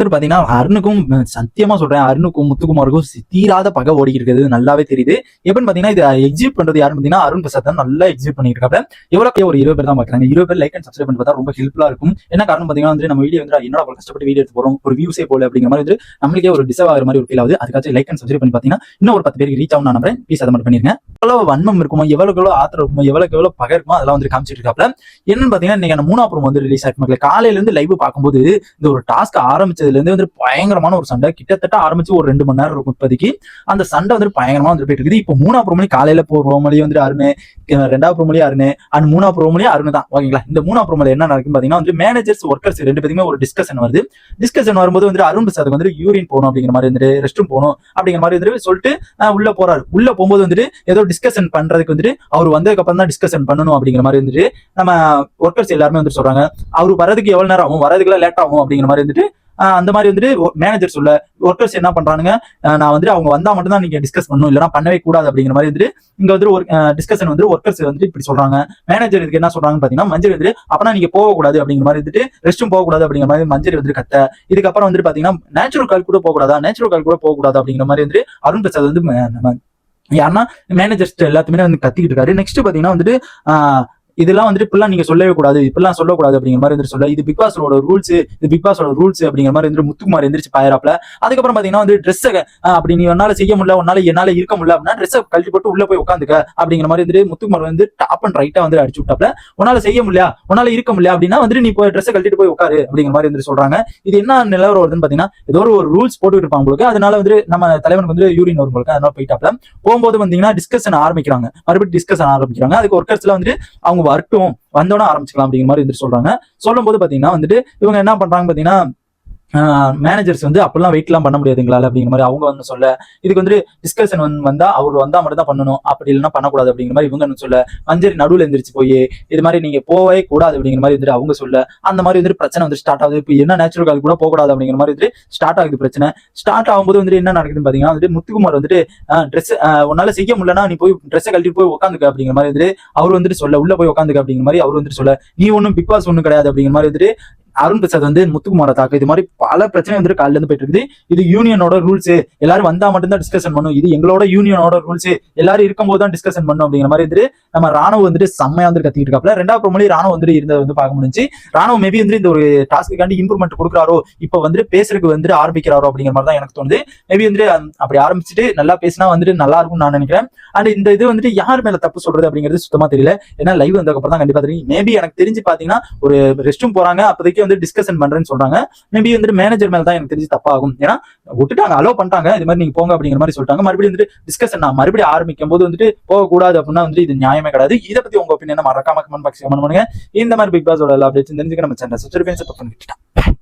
வந்து பாத்தீங்கன்னா அருணுக்கும் சத்தியமா சொல்றேன் அருணுக்கும் முத்துக்குமாருக்கும் தீராத பகை ஓடி இருக்கிறது நல்லாவே தெரியுது. எப்படின்னு பாத்தீங்கன்னா இது எக்ஸிக்யூட் பண்றது யாருன்னு பாத்தீங்கன்னா அருண் பிரசாத் தான் நல்லா எக்ஸிக்யூட் பண்ணிட்டு எவ்வளவு ஒரு இருபது பேர் தான் பாக்குறாங்க. இருபது பேர் லைக் அண்ட் சப்ஸ்கிரைப் பண்ணி பார்த்தா ரொம்ப ஹெல்ப்ஃபுல்லா இருக்கும். என்ன காரணம் பாத்தீங்கன்னா வந்து நம்ம வீடியோ வந்து என்னோட கஷ்டப்பட்டு வீடியோ எடுத்து போறோம்? ஒரு வியூஸே போல அப்படிங்கிற மாதிரி வந்து நம்மளுக்கே ஒரு டிசர்வ் ஆகிற மாதிரி ஒரு ஃபீல் ஆகுது. அதுக்காச்சும் லைக் அண்ட் சப்ஸ்கிரைப் பண்ணி பாத்தீங்கன்னா இன்னும் ஒரு பத்து பேருக்கு ரீச் ஆகும் நான் நம்புறேன். ப்ளீஸ் அதை மட்டும் பண்ணிருங்க. எவ்வளவு வன்மம் இருக்குமோ எவ்வளவு எவ்வளவு ஆத்திரம் இருக்குமோ எவ்வளவு எவ்வளவு பகை இருக்குமோ அதெல்லாம் வந்து காமிச்சிட்டு இருக்காப்ல என்னன்னு பாத்தீங்கன்னா இன்னைக்கு மூணாப்புறம் வந்து ரிலீஸ் ஆயிருக்கு. மக்கள் காலையில இருந்து லைவ் பார்க்கும்போது இந்த ஒரு டாஸ்க் ஆரம்பிச்சதுல இருந்து வந்து பயங்கரமான ஒரு சண்டை. கிட்டத்தட்ட ஆரம்பிச்சு ஒரு ரெண்டு மணி நேரம் இருக்கும் இப்போதைக்கு. அந்த சண்டை வந்து பயங்கரமா வந்து போயிட்டு இருக்குது. இப்போ மூணா ப்ரோமணி காலையில போ ரோமலி வந்து அருண் ரெண்டாவது ப்ரோமலி அருண் அண்ட் மூணா ப்ரோமலி அருண் தான். ஓகேங்களா? இந்த மூணா ப்ரோமலி என்ன நடக்கும் பாத்தீங்கன்னா வந்து மேனேஜர்ஸ் ஒர்க்கர்ஸ் ரெண்டு பேருமே ஒரு டிஸ்கஷன் வருது. டிஸ்கஷன் வரும்போது வந்து அருண் பிரசாத் வந்து யூரின் போகணும் அப்படிங்கிற மாதிரி வந்துட்டு ரெஸ்ட் ரூம் போகணும் அப்படிங்கிற மாதிரி வந்துட்டு சொல்லிட்டு உள்ள போறாரு. உள்ள போகும்போது வந்துட்டு ஏதோ டிஸ்கஷன் பண்றதுக்கு வந்துட்டு அவர் வந்ததுக்கு அப்புறம் தான் டிஸ்கஷன் பண்ணணும் அப்படிங்கிற மாதிரி வந்துட்டு நம்ம ஒர்க்கர்ஸ் எல்லாருமே வந்துட்டு சொல்றாங்க. அவர் வரதுக்கு எவ்வளவு நேரம் ஆகும்? வரதுக்குலாம் லேட் ஆகும் அப்படிங்கிற மாதிரி வந்துட்டு அந்த மாதிரி வந்துட்டு மேனேஜர் சொல்ல ஒர்க்கர்ஸ் என்ன பண்றானுங்க? நான் வந்துட்டு அவங்க வந்தா மட்டும் தான் நீங்க டிஸ்கஸ் பண்ணணும் இல்லைன்னா பண்ணவே கூடாது அப்படிங்கிற மாதிரி வந்துட்டு இங்க வந்து ஒரு டிஸ்கஷன் வந்து ஒர்க்கர்ஸ் வந்துட்டு இப்படி சொல்றாங்க. மேனேஜர் இதுக்கு என்ன சொல்றாங்கன்னு பாத்தீங்கன்னா மஞ்சள் வந்துட்டு அப்பனா நீங்க போகக்கூடாது அப்படிங்கிற மாதிரி வந்துட்டு ரெஸ்ட்டும் போகக்கூடாது அப்படிங்கிற மாதிரி மஞ்சள் வந்துட்டு கத்த. இதுக்கப்புறம் வந்துட்டு பாத்தீங்கன்னா நேச்சுரல் கால் கூட போகக்கூடாதா? நேச்சுரல் கால் கூட போகக்கூடாது அப்படிங்கிற மாதிரி வந்துட்டு அருண் பிரசாத் வந்து நம்ம யாருன்னா மேனேஜர்ஸ் எல்லாத்துமே வந்து கத்திக்கிட்டு இருக்காரு. நெக்ஸ்ட் பாத்தீங்கன்னா வந்துட்டு இதெல்லாம் வந்துட்டு இப்பெல்லாம் நீங்க சொல்லவே கூடாது. இப்பெல்லாம் சொல்லக்கூடாது அப்படிங்கிற மாதிரி வந்துட்டு சொல்ல இது பிக் பாஸோட ரூல்ஸ் இது பிக் பாஸோட ரூல்ஸ் அப்படிங்கிற மாதிரி இருந்து முத்துக்குமார் எந்திரிச்சு பாயிராப்ல அதுக்கப்புறம் பாத்தீங்கன்னா வந்து ட்ரெஸ் அப்படி நீ உன்னால செய்ய முடியல உன்னால என்னால இருக்க முடியல அப்படின்னா ட்ரெஸ் கழட்டி போட்டு உள்ள போய் உட்காந்துக்க அப்படிங்கிற மாதிரி வந்துட்டு முத்துக்குமார் வந்து டாப் அண்ட் ரைட்டா வந்து அடிச்சு விட்டாப்ல உன்னால செய்ய முடியல உன்னால இருக்க முடியல அப்படின்னா வந்துட்டு நீ போய் ட்ரெஸ் கழட்டிட்டு போய் உட்காரு அப்படிங்கிற மாதிரி வந்துட்டு சொல்றாங்க. இது என்ன நிலவரம் வருதுன்னு பாத்தீங்கன்னா ஏதோ ஒரு ரூல்ஸ் போட்டுட்டு இருப்பாங்க உங்களுக்கு. அதனால வந்து நம்ம தலைவனுக்கு வந்து யூரின் வரும் உங்களுக்கு. அதனால போயிட்டாப்ல போகும்போது வந்தீங்கன்னா டிஸ்கஷன் ஆரம்பிக்கிறாங்க. மறுபடியும் டிஸ்கஷன் ஆரம்பிக்கிறாங்க. அதுக்கு ஒர்க்கர்ஸ்ல வந்து அவங்க வரட்டும் வந்தோடனே ஆரம்பிச்சுக்கலாம் அப்படிங்கிற மாதிரி வந்துட்டு சொல்றாங்க. சொல்லும் போது பாத்தீங்கன்னா வந்துட்டு இவங்க என்ன பண்றாங்க பாத்தீங்கன்னா மேனேஜர்ஸ் வந்து அப்பெல்லாம் வெயிட்லாம் பண்ண முடியாதுங்களால அப்படிங்கிற மாதிரி அவங்க வந்து சொல்ல இதுக்கு வந்து டிஸ்கஷன் வந்து வந்தா அவர் வந்தா மட்டும் தான் பண்ணணும் அப்படி இல்லைன்னா பண்ணக்கூடாது அப்படிங்கிற மாதிரி இவங்க சொல்ல மஞ்சரி நடுவில் எந்திரிச்சு போய் இது மாதிரி நீங்க போவே கூடாது அப்படிங்கிற மாதிரி வந்துட்டு அவங்க சொல்ல அந்த மாதிரி வந்துட்டு பிரச்சனை வந்து ஸ்டார்ட் ஆகுது. இப்போ என்ன நேச்சுரல் கால் கூட போகக்கூடாது அப்படிங்கிற மாதிரி வந்துட்டு ஸ்டார்ட் ஆகுது பிரச்சனை. ஸ்டார்ட் ஆகும்போது வந்துட்டு என்ன நடக்குதுன்னு பாத்தீங்கன்னா வந்துட்டு முத்துக்குமார் வந்துட்டு ட்ரெஸ் உன்னால செய்ய முடியலன்னா நீ போய் ட்ரெஸ்ஸை கழட்டி போய் உட்காந்துக்க அப்படிங்கிற மாதிரி வந்துட்டு அவர் வந்துட்டு சொல்ல உள்ள போய் உட்காந்துக்க அப்படிங்கிற மாதிரி அவர் வந்துட்டு சொல்ல நீ ஒன்றும் பிக் பாஸ் ஒன்றும் கிடையாது அப்படிங்கிற மாதிரி வந்துட்டு அருண் பிரசாத் வந்து முத்துக்குமாரை தாக்கு இது மாதிரி பல பிரச்சனை வந்துட்டு காலையில இருந்து போயிட்டு இருக்குது. இது யூனியனோட ரூல்ஸ் எல்லாரும் வந்தா மட்டும்தான் டிஸ்கஷன் பண்ணும். இது எங்களோட யூனியனோட ரூல்ஸ் எல்லாரும் இருக்கும்போது தான் டிஸ்கஷன் பண்ணும் அப்படிங்கிற மாதிரி வந்துட்டு நம்ம ராணுவ வந்துட்டு செம்மையா வந்து கத்திக்கிட்டு இருக்காப்ல ரெண்டாவது ப்ரோமோலி ராணுவ வந்துட்டு இருந்தது வந்து பார்க்க முடிஞ்சு ராணுவ மேபி வந்து இந்த ஒரு டாஸ்க்குக்காண்டி இம்ப்ரூவ்மெண்ட் கொடுக்குறாரோ இப்போ வந்துட்டு பேசுறதுக்கு வந்துட்டு ஆரம்பிக்கிறாரோ அப்படிங்கிற மாதிரி தான் எனக்கு தோணுது. மேபி வந்துட்டு அப்படி ஆரம்பிச்சுட்டு நல்லா பேசினா வந்துட்டு நல்லா இருக்கும்னு நான் நினைக்கிறேன். அண்ட் இந்த இது வந்துட்டு யார் மேல தப்பு சொல்றது அப்படிங்கிறது சுத்தமா தெரியல. ஏன்னா லைவ் வந்ததுக்கப்புறம் தான் கண்டிப்பா தெரியும். மேபி எனக்கு தெரிஞ்சு பாத்தீங்கன்னா ஒரு ரெஸ்ட் ரூம் போறாங்க. அப்போதைக்கு வந்து டிஸ்கஷன் பண்றேன்னு சொல்றாங்க. மேபி வந்துட்டு மேனேஜர் மேல தான் எனக்கு தெரிஞ்சு தப்பாகும். ஏன்னா விட்டுட்டாங்க அலோ பண்ணிட்டாங்க. இது மாதிரி நீங்க போங்க அப்படிங்கிற மாதிரி சொல்லிட்டாங்க. மறுபடியும் வந்துட்டு டிஸ்கஷன் நான் மறுபடியும் ஆரம்பிக்கும் போது வந்துட்டு போகக்கூடாது அப்படின்னா வந்து இது நியாயமே கிடையாது. இதை பத்தி உங்க ஒப்பீனியன் மறக்காம கமெண்ட் பாக்ஸ் கமெண்ட் பண்ணுங்க. இந்த மாதிரி பிக் பாஸோட எல்லா அப்டேட்ஸ் தெரிஞ்சுக்க நம்ம சேனல் சப்ஸ்கிரைப் பண்ணி